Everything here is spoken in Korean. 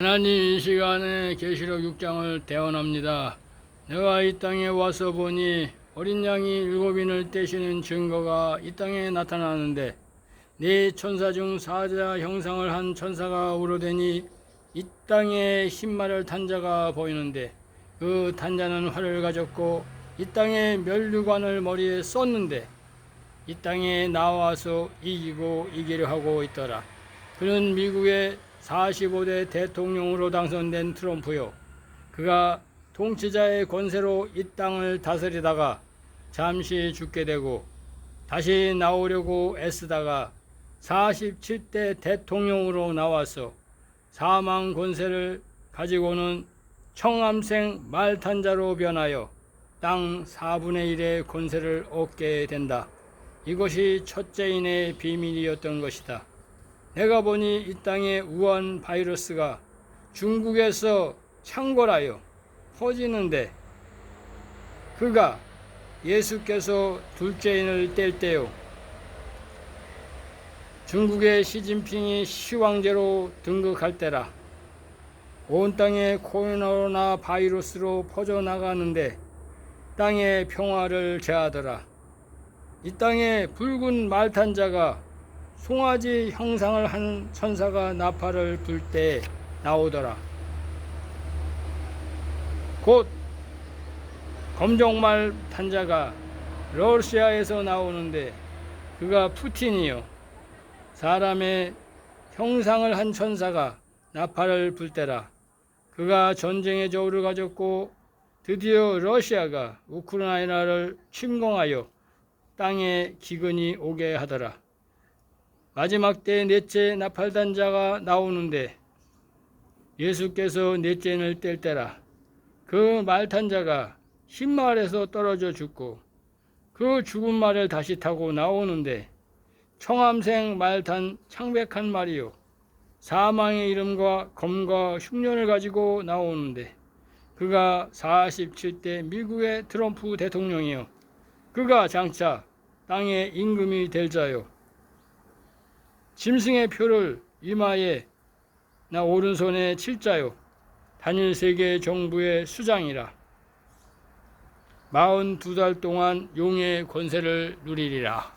하나님 이 시간에 계시록 6장을 대언합니다. 내가 이 땅에 와서 보니 어린 양이 일곱인을 떼시는 증거가 이 땅에 나타나는데 네 천사 중 사자 형상을 한 천사가 우러대니 이 땅에 흰말을 탄 자가 보이는데 그 탄자는 활을 가졌고 이 땅에 멸류관을 머리에 썼는데 이 땅에 나와서 이기고 이기려 하고 있더라. 그는 미국의 45대 대통령으로 당선된 트럼프요. 그가 통치자의 권세로 이 땅을 다스리다가 잠시 죽게 되고 다시 나오려고 애쓰다가 47대 대통령으로 나와서 사망 권세를 가지고는 청암생 말탄자로 변하여 땅 4분의 1의 권세를 얻게 된다. 이것이 첫째인의 비밀이었던 것이다. 내가 보니 이 땅의 우한 바이러스가 중국에서 창궐하여 퍼지는데 그가 예수께서 둘째 인을 뗄 때요. 중국의 시진핑이 시황제로 등극할 때라. 온 땅에 코로나 바이러스로 퍼져나가는데 땅의 평화를 제하더라. 이 땅에 붉은 말탄자가 송아지 형상을 한 천사가 나팔을 불 때 나오더라. 곧 검정말 탄자가 러시아에서 나오는데 그가 푸틴이요. 사람의 형상을 한 천사가 나팔을 불 때라. 그가 전쟁의 저울을 가졌고 드디어 러시아가 우크라이나를 침공하여 땅에 기근이 오게 하더라. 마지막 때 넷째 나팔단자가 나오는데 예수께서 넷째를 뗄 때라 그 말탄자가 흰 말에서 떨어져 죽고 그 죽은 말을 다시 타고 나오는데 청암생 말탄 창백한 말이요. 사망의 이름과 검과 흉년을 가지고 나오는데 그가 47대 미국의 트럼프 대통령이요. 그가 장차 땅의 임금이 될 자요 짐승의 표를 이마에 나 오른손에 칠자요. 단일 세계 정부의 수장이라. 마흔 두 달 동안 용의 권세를 누리리라